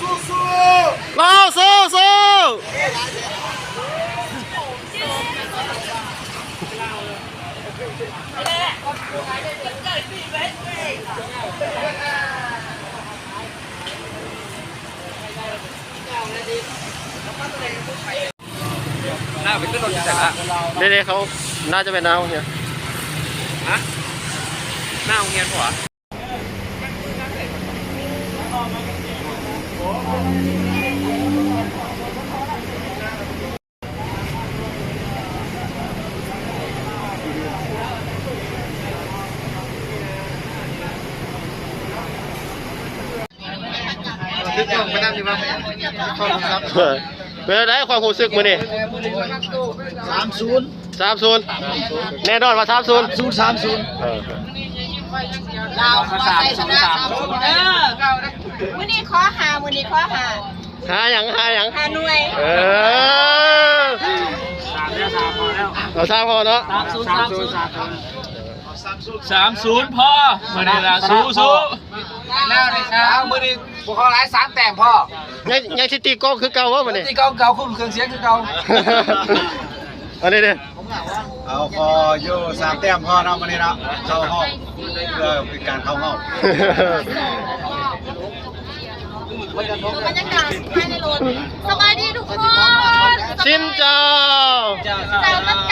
สู้สู้เราสู้สู้หน้าไปขึ้นรเด็กเขาน่าจะเป็นน้าโรงเรีน้าโรงเรีปะว คือต้องมานั่งที่รือเขาครับเป็นอะไรความรู้สึกมื้อนี้30 30แน่นอนว่ามศูนย์ เราวขอใจชนะสามศูนย์เออวันนี้ข้อหาวันนี้ข้อหาหาอย่างหาอย่างหาหน่วย เออสามแล้วสพอแล้วเราทาบพอเนาะสามศูนย์สามศูนย์สามศูนย์พ่อมาดีละสู้สู้แล้วนะครับมือดีบุคลายสามแต่งพ่อยังยังชิตีก้คือเก่าวะมันนี่ตีก้เก่าคุ้มเครื่องเสียงคือเก่าอันนี้เนี่ย เอาพออยู่สามแต้มพอเนาะวันนี้เนาะเข้าห้องเพื่อเป็นการเข้าห้องดูบรรยากาศภายในรถสบายดีทุกคนสินเจ้าแต่มันเก่าหน่อ